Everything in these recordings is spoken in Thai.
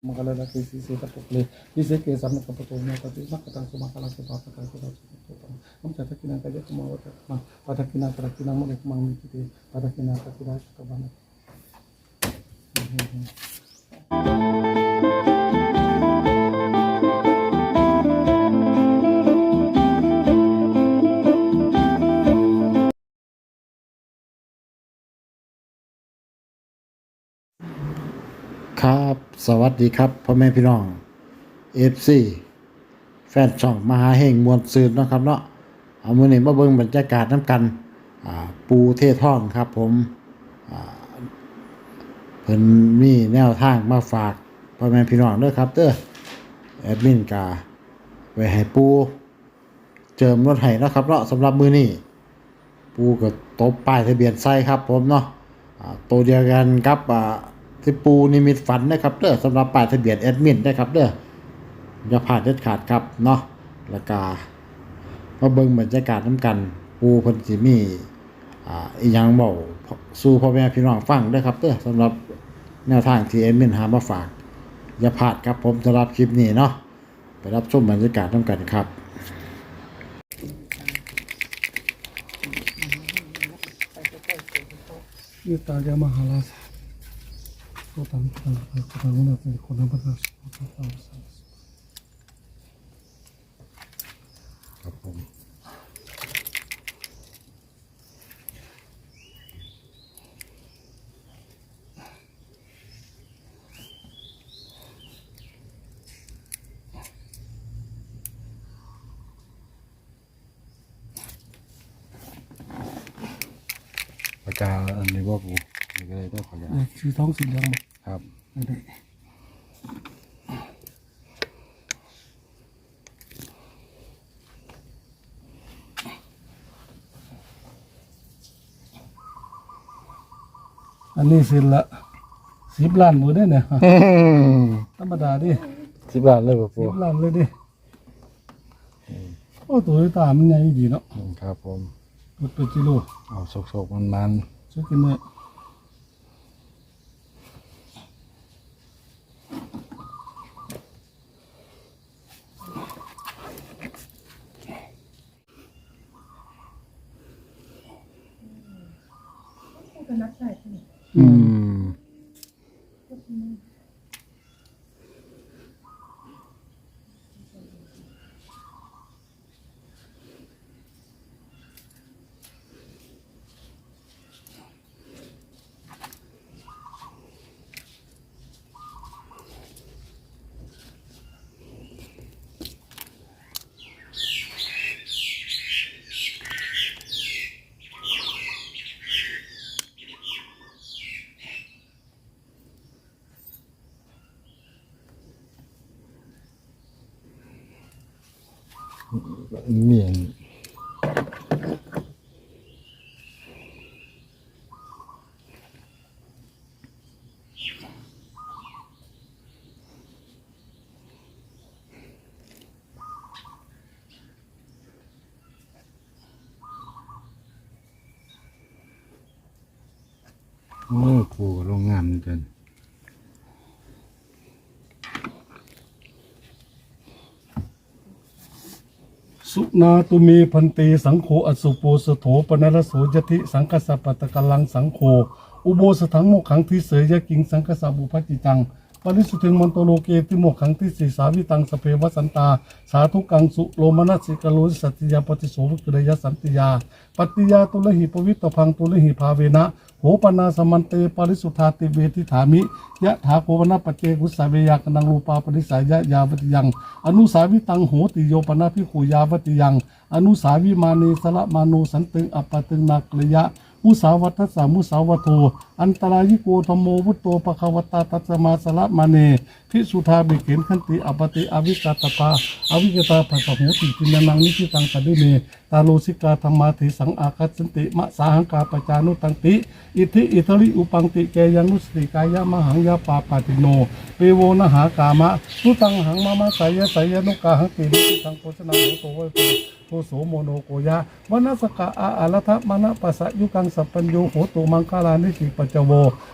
mga lalaki sisita po kli isi kaya sa mga patutunay pati makatang kumakalang sa papatang ko dapat tutupang ang tata kinakaya kumawat at mang pada kinakara kinang mga kumang mikiti pada kinakara kinakara kabanat Mm-hmm. ครับ สวัสดีครับพ่อแม่พี่น้องเอฟซีแฟนช่องมหาเฮงมวลซืนนะครับเนาะเอามือหนี้มาเบิ่งบรรยากาศน้ำกันปูเทท่องครับผมเพิ่นมีแนวทางมาฝากพ่อแม่พี่น้องด้อครับเด้อแอดมินกาไว้ให้ปูเจิมรถให้นะครับเนาะสำหรับมือนี้ปูก็ตบป้ายทะเบียนไส้ครับผมเนาะตัวเดียวกันครับอ่า ที่ปูนิมิตฝันนะครับเด้อสำหรับป้ายทะเบียนแอดมินนะครับเด้ออย่าพลาดเด็ดขาดครับเนาะแล้วก็มาเบิ่งบรรยากาศน้ำกัน ปูเพิ่นสิมีอ่าอีหยังเว้าสู่พ่อแม่พี่น้องฟังเด้อครับเด้อสำหรับแนวทางที่แอดมินหามาฝาก อย่าพลาดครับผมสำหรับคลิปนี้เนาะไปรับชมบรรยากาศน้ำกันครับ Ni taja mahalas. Kotang kotang kotang una tadi kotang beras. ครับผมปากกาอันนี้ว่าปู ก็เลยได้ขออนุญาตชื่อท้องสีเหลืองบ่ครับไม่ได้อันนี้สิละสิบล้านหมดได้เนี่ยธรรมดาดิสิบบาทเลยป่ะปูสิบล้านเลยดิโอ้ตัวตามันใหญ่ดีเนาะครับผมตัวตัวจิโร่เอาโศกๆมันช่วยกินเนี่ย เมียนโอ้ปูกับโรงงานนี่กัน สุนาตุมีพันเตสังโฆอสุโปสโถปนรโสยติสังคสปัตตกลังสังโฆอุโบสถังโมขังทิเสยยกิงสังคสสบุพจิจัง ปริสุทธิงมันโตโลเกติโมกขังทิสีสาวิตังสเปวสันตา สาธุกังสุโลมนัสสิกโลสัตติยาปฏิโสภุกรยสันติยาปฏิยาตุลหิปวิตตพังตุลหิภาเวนะโหปนาสมันเตปริสุทธาติเวทิถามิยะถาโควนาปเจกุสาเวยากนังรูปาปริสายะยาวติยัง อนุสาวิตังโหติโยปนาพิขุยาวติยัง อนุสาวิมานีสละมานุสันตึงอัปปตึงนักระยะ มุสาวัตสามุสาวโท อันตรายิโกธโมวุตโตปะคะวตาตัสมาสละมาเนพิสุทาบิเขนขันติอปติอวิกาตปาอวิกตาภะคะโหติจินนังนิพิตังตดิเมตาโลสิกาธรรมาธิสังอาคัสันติมะสาหังกาปจานุตังติ อิทิอิทธิอุปังติเกยังนุสติกายะมหังยาปาปาติโนเปโวนหากามะนุตังหังมะมะสายะสายะนุกาหังตินิพิตังโพชนะโหโตไว โตโทโสโมโนโกยะวนัสกะอาอารัทะมณปัสสยุกังสัพปัญโยโหตุมังคาลานิจิปัจจโว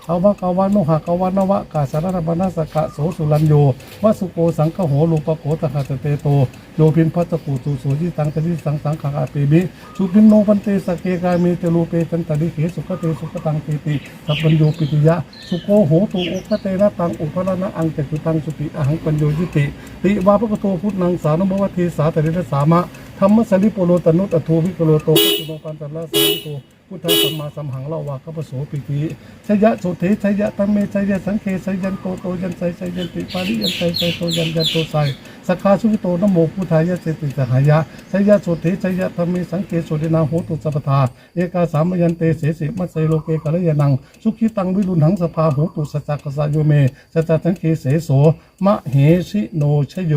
อาวะกาวานุหะกาวานวะกาสารนบนัสกะโสสุรัญโยวสุโกสังคโหลูปโขตหะตะเตโตโยพินพัสกุตุโสยิตังตริสังสังขะปิบิสุพินโนปันเตสเกกามีเตลูเปตันตริเขสุขเตสุขตังปิติสัพปัญโยปิติยะสุโกโหตุอุคเตระตังอุปรณะอังเจตุตังสุติอหังปัญโยยิติติวาปะกโตพุทธังสานุบวทีสาตริรสามะ ธรรมสัลิปโลตนุตอโทวิกโลโตปัจจุโนปันตละสามิโตพุทธสัมมาสัมหังเล่าวากัปโสปิติชยะโสเทชยะตัมเมชยะสังเคชยันโตโตยันไสชยันติปาริยันไสไสโตยันยันโตไสสกขาสุโตนโมพุทธายะเสติสหายะชยะโสเทชยะตัมเมสังเคโสเดนาโหตุสัพทาเอกาสามยันเตเสสิมัสไสโลเกกัลยานังสุขิตังวิรุณหังสภาโหตุสัจจกสะโยเมสัจจสังเคเสโสมะเหสิโนชโย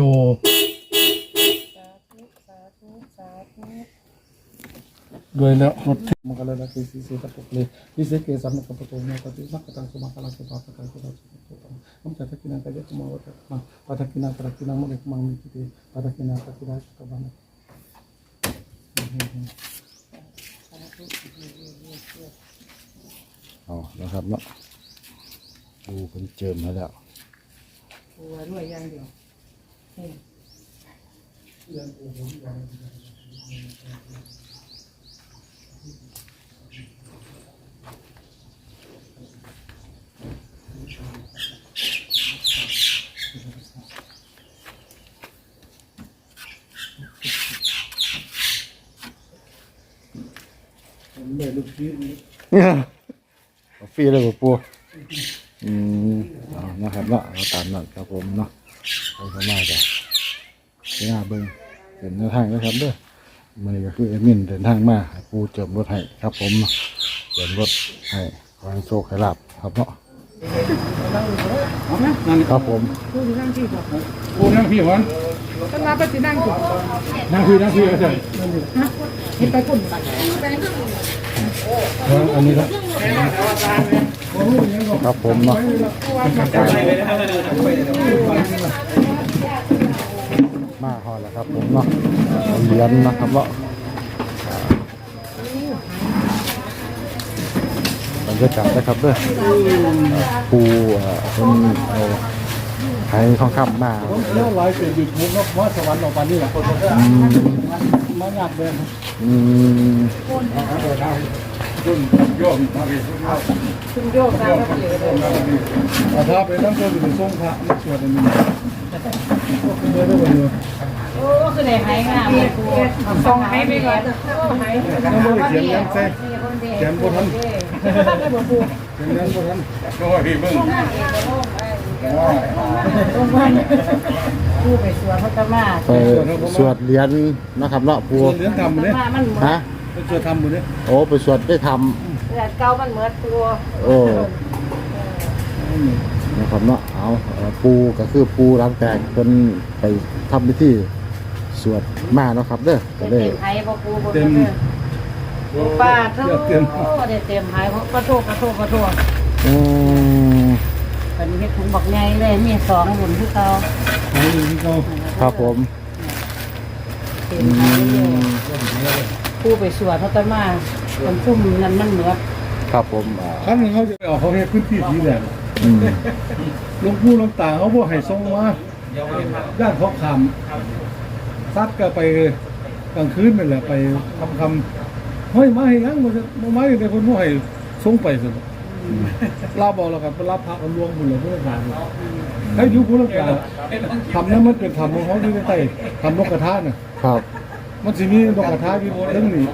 ด้วยแล้วรถที่มังกรละกิสีสีตะปุกเลยวิเศษเกสัมมกปะโตมะปฏิสักตังสมาคาลาสุภาพกันสุภาพสุภาพน้ำจัตกินังกายกุมาวตะมังปัตกินังตระกินังมะเกมังมิจิติปัตกินังตะกินังตะบันเอานะครับเนาะปูเป็นเจิมมาแล้วตัวรวยอย่างเดียวนี่ แม่ลูกพี่เอาฟรีเลยบ่ปูอืมเอานะครับเนาะเอาตามนั้นครับผมเนาะไปเข้ามาจ้ะที่หน้าเบิ้งเป็นแนวทางนะครับเด้อมันนี้ก็คือเอดมินเดินทางมาให้ปูเจิมรถให้ครับผมเนาะเจิมรถให้ขอให้โชคให้ลาบครับเนาะครับผมพูดนั่งที่บอกกูนั่งพี่วันต้นมาก็จะนั่งอยู่นั่งพี่นั่งพี่ก็ได้เห็นไปปุ่นไป อันนี้ครับครับผมเนาะมาฮอแล้วครับผมเนาะเหรียญนะครับเนาะอ่าบรรยากาศนะครับเด้อปูเอ่อเป็นเอา ไห้ทองคำมาผมเที่ยวไลฟ์เป็นยูทูบเนาะว่าสวรรค์ออกมานี่แหละอืมมาหยัดเลยอืมต้นโยมมาพี่คุณโยกตามก็เยอะเลยอาถ้าไปตั้งต้นอยู่ทรงพระมาสวดอันนี้เมื่อได้วันนี้โอ้คือได้หายงามเลยกูส่งให้ไปก่อนหายยังไม่ได้เขียนยังใส่เขียนบนทันเขียนยังบนทันก็ว่าพี่เบิ่ง กูไปสวนพัตมาไปสวดเหรียญนะครับเนาะปูส่วนเรื่องทำมันเนี่ยมามันเหมือนฮะไปสวดทำมันเนี่ยโอ้ไปสวดได้ทเลือดเก่ามันเหมือนตัวำโอ้นะครับเนาะเอาเอ่อปูก็คือปูรังแตกเป็นไปทำพิธีสวดมาเนาะครับเด้อก็เต็ได้มหายบ่กูบ่เต็มป้าเท่าเต็มได้เต็มหายกระโทกกระโทกกระโทกอืม เป็นเฮ็ดถุงบักใหญ่เลยมีสองหุ่นที่เก่าหายอยู่ที่เขาครับผมเต็มหายเลยกูไปสวนพัตมาคนซุ่มนั้นมันเหมือนครับผมอ่าครั้งหนึงเขาจะไปออกเขาเฮ็ดพื้นที่สีแดงอืมหลวงปู่หลวงตาเขาบอกให้ทรงมาย่านเขาคำซัดก็ไปกลางคืนไปแหละไปคำคำเฮ้ยมาให้ยังมาจะมาไม่ได้คนผู้ให้ทรงไป สิลาบอกแล้วกันไปรับพระกันลวงบุญหลวงพ่อทานให้อยุพุทธกาทำนั้นมันเป็นธรรมของเขาที่ใต้ทำนกกระทาน่ะครับ มันสิมีนกกระทาอยู่เรื่องนี้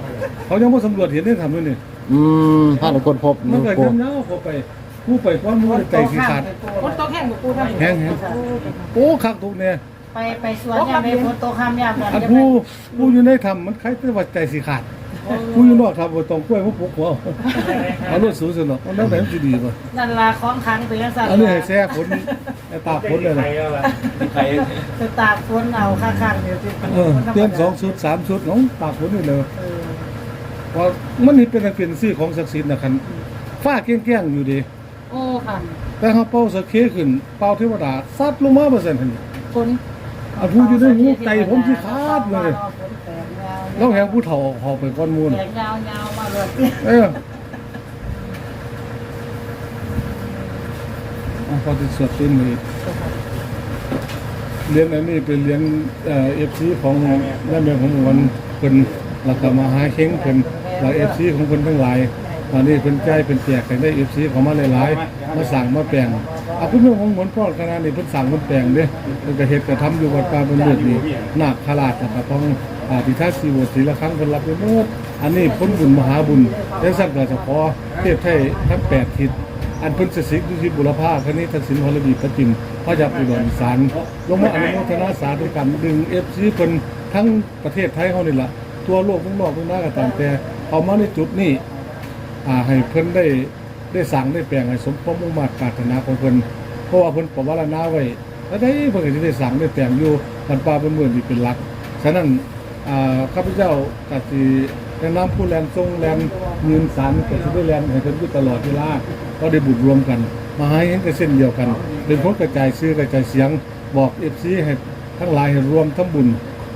เขายังไม่สำรวจเห็นได้ทำด้วยนี่อืมท่านคนพบมันนี่ก็ปูยังเงาเข้าไปผู้ไปก้อนมือใจสีขาดคนโตแห้งกับกูทำแห้งแห้งโอ้คักทุกเนี่ยไปไปสวนยามไปคนโตข้ามยามนั้นอันผู้ผู้อยู่ในธรรมมันใครจะว่าใจสีขาด ผู้อยู่นอกธรรมบ่ต้องกล้วยพวกพวกหัวเอารถสูงสุดหรอกมันแล้วแต่มันสิดีกว่านั่นลาของขังไปยังสั่นอันนี้ให้แซ่ฝนให้ตากฝนเลยนะจะตากฝนเอาข้างๆเดี๋ยวสิเออเตรียมสองชุดสามชุดของตากฝนนี่เลยว่ามันนี่เป็นอันเป็นซื่อของศักดิ์สิทธิ์นะคันฟ้าเกี้ยงๆอยู่ดี โอ้ค่ะแต่เขาเป่าสะเคขึ้นเป่าเทวดาซัดลงมาเปอร์เซ็นต์หั่นคนอันผู้อยู่ในหูใจผมสิขาดเลยฝน แตกยาวน้องแหงผู้เฒ่าหอบไปก้อนมูลแขนยาวๆมาเลยเอออะพอจะสวดติ้นเลยเลี้ยงอันนี้เป็นเลี้ยงเอ่อฟซีของแม่เมียของวันเป็นหลักมาหาเค้งเป็นหลักเอฟซีของคนทั้งหลาย ตอนนี้เป็นใจเป็นแจกกันได้เอฟซีของมาหลายๆมาสั่งมาแปลงอาคุณแม่ของเหมือนพ่อขนาดนี้เพิ่นสั่งมันแปลงเด้เพิ่นก็เฮ็ดก็ทำอยู่วัดป่าบนเลือดนี่นาคขลาดนะครับต้อง อาทิทัศสีโวสีละครั้งเพิ่นรับไปหมดอันนี้พ้นบุญมหาบุญได้สั่งก็เฉพาะเทพไทยทั้งแปดทิศอันพิ่นสสิกอยู่ที่บุรพาคณิทักษิณพลบีประจิมพระยาอุดรสานลงมาอนุโมทนาสาธุกรรมดึง FC เพิ่นทั้งประเทศไทยเฮานี่ล่ะทั่วโลกทั้งนอกทั้งนาก็ตามแต่เอามาในจุดนี้อ่าให้เพิ่นได้ได้สั่งได้แปลงให้สมความมุ่งมั่นปรารถนาของเพิ่นเพราะว่าเพิ่นปวารณาไว้แล้วได้เพิ่นก็สิได้สั่งได้แปลงอยู่มันป่าเป็นหมื่นนี่เป็นหลักฉะนั้น ข้าพเจ้าก็สิแนะนำผู้แลนทรงแลนเงินสารก็สิได้แลนให้เพิ่นอยู่ตลอดเวลาก็ได้บุญรวมกัน มาให้เห็นกันเส้นเดียวกันเป็นคนกระจายชื่อกระจายเสียงบอก FC ให้ทั้งหลายให้รวมทำบุญ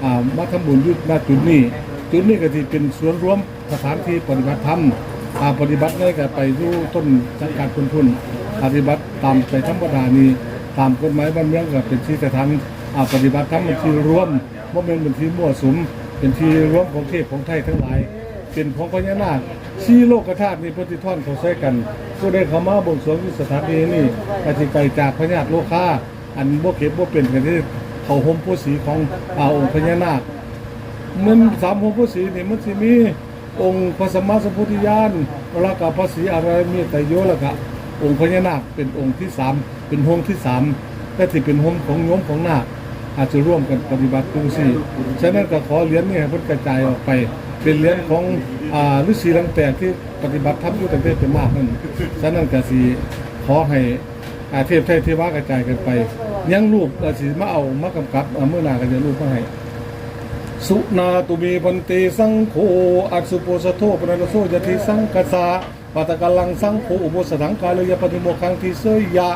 อ่ามาทำบุญอยู่ณจุดนี้ จุดนี้ก็สิเป็นส่วนรวมสถานที่ปฏิบัติธรรมอาปฏิบัติได้ก็ไปอยู่ต้นสังกัดคนทุนปฏิบัติตามไปธรรมดานี้ตามกฎหมายบ้านเมืองก็เป็นที่สถานอาปฏิบัติธรรมเป็นที่รวมว่าเป็นเป็นที่มั่วสุม เป็นที่รวมของเทพของไทยทั้งหลาย เป็นของพญานาคชีโลกธาตุนี้พุทธิท่อนเขาใช้กันผู้ได้เขามาบวงสรวงที่สถานที่นี้ก็สิไกลจากพญานาคโลคาอันบ่เก็บบ่เป็นกันที่เขาห่มผู้สีของอาองค์พญานาคมันสามองค์พระศรีนี่มันสิมีองค์พระสัมมาสัมพุทธญาณแล้วก็พระศรีอารามีแต่โยแล้วก็องค์พญานาคเป็นองค์ที่สามเป็นองค์ที่สามแต่ที่เป็นองค์ของโยมของนาค อาจจะร่วมกันปฏิบัติตรงสี่ฉะนั้นก็ขอเหรียญนี่ให้เพิ่นกระจายออกไป เป็นเหรียญของอ่าฤาษีลังแตกที่ปฏิบัติธรรมอยู่ตั้งแต่เป็นมากนั่นฉะนั้นก็สิขอให้อาเทพไทยเทวากระจายกันไป ยังรูปอาสิมาเอามากำกับเอาเมื่อหนาก็จะรูปมาให้สุนาตุมีพันติสังโฆอักสุโปสโทปนรโสยติสังกสาปัตตกลังสังโฆอุโบสถังกาเลยปฏิโมกขังทิเสยยะ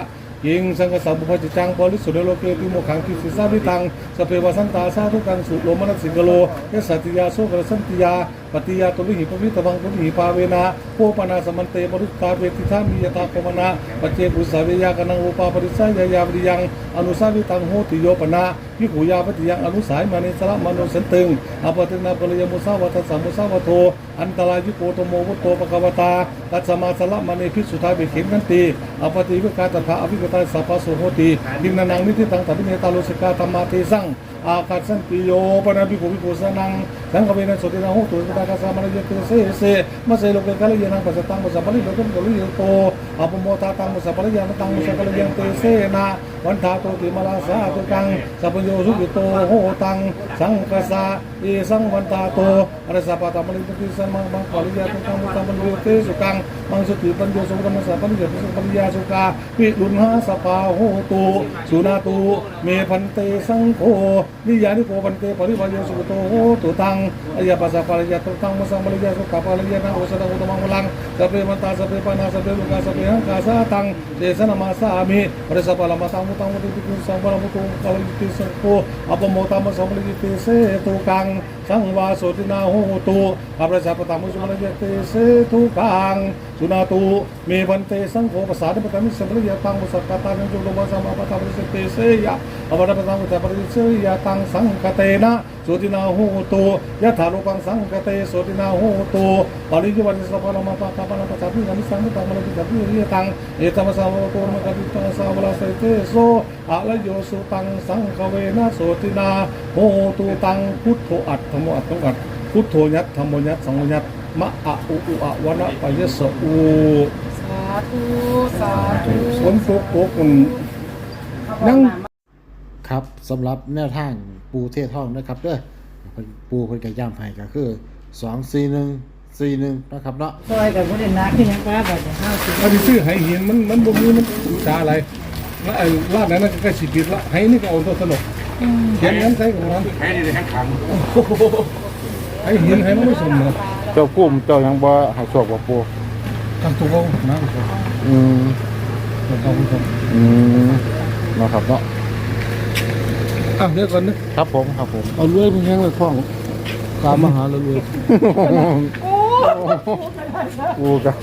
ยิงสังกสาบุพจิจังปริสุทธิโลเกติโมขังทิสิสาวิตังสเปวสันตาสาทุกังสุโลมนัสสิงกโลยสัติยาโสกรสันติยาปฏิยาตุวิหิปวิตวังตุวิหิปาเวนะโพปนาสมันเตปรุตตาเวทิธามิยตาโกมนาปัจเจกุสาเวยากนังอุปาปริสัยยายาปริยังอนุสาวิตังโหติโยปนาพิขุยาปฏิยังอนุสายมานิสระมโนสันตึงอปตินาปริยมุสาวตัสสะมุสาวโทอันตรายยุโกโตโมวุตโตปะกวตาตัสสมาสละมณีพิสุทายเบเข็มกันตีอปติวิกาตถาอภิกตาสัพพะโสโหติดินานังนิทิตังตัพิเนตาโลสิกาธรรมาเทสังอาคัสันติโยปนาภิกขุภิกขุสนังสังฆเวนะสตินาโหตุสตากาสามารยเตเสเสมาเสโลเกกัละยานังปัสสตังปัสสะปะริโลกัลลิโยโตอปโมทาตังปัสสะปะริยานตังปัสสะกัลยังเตเสนะวันทาโตติมาลาสาตุกังสัพพโยสุกิโตโหตังสังกสาเอสังวันตาโตอรสะปะตามะลิติสัมมังมังปะริยาตังมุตตัมปัญโยเตสุกังมังสุติปัญโยสุกัมมัสสะปัญโยสุปัญญาสุกาปิลุนหาสปาโหตุสุนาตุเมพันเตสังโฆนิยานิโกพันเตปริวายโยสุกโตโหตุตังอายาปัสสะปริยาตุตังมัสสะปริยาสุกาปริยานังโอสตังอุตมังวลังสัพเพมันตาสัพเพปานาสัพเพลุกาสัพเพหังกาสาตังเดสนามาสามิปริสัพพะละมาตังมุตังมุติติกุสังวรมุตุกาลยิติสังโฆอปโมตัมมะสัมปริยิติเสตุกังสังวาสุตินาหูตุอัปราชพพะตัมมุสุมริยติเสตุกังสุนาตุเมพันเตสังโฆปสาธิปตามิสัมปริยตังมุสักกตังจุลมาสมาปตามปริสเติเสยะอปรปตามุสัปปริเสยะตังสังคเตนะโสตินาโหตุยะถาโลกังสังคเตโสตินาโหตุปาริยวัติสัพพะลมาปะตาปะละปะตาปิกัมิสังตังมะลิกัปิริยตังเอตัมสาวะโตมะกติตังสาวะลาเสเตโสอะละโยสุตังสังคเวนะโสตินาโหตุตังพุทโธอัตถโมอัตถอัตพุทโธยัตธรรมยัตสังยัตมะอะอุอุอะวะนะปะยะสะอูสาธุสาธุฝนตกตกมันยัง ครับสำหรับแนวทางปูเทศท่องนะครับเด้อเพิ่นปูเพิ่นก็ย่ำให้ก็คือ241 41นะครับเนาะซอยกับบ่ได้นักคือหยังว่าบัดนี้ห้าสิบอันที่ซื้อไหหินมันมันบ่มีมันชาอะไรแล้วไอ้ลาดนั้นก็ใกล้สิปิดละไหนี่ก็เอาตัวสนุกเขียนงั้นใส่ของมันให้ดีเลยให้ขังไหหินไหมันไม่สมเลยเจ้ากุ้มเจ้ายังบ่ให้โชคบ่ปูตั้งตัวเอานะผู้ชมอืมเอาผู้ชมอืมเนาะครับเนาะ อะเดี๋ยวก่อนนะครับผมครับผม เอารวยมึงแห้งเลยคล้องตามมาหาเรารวยโอ้กัน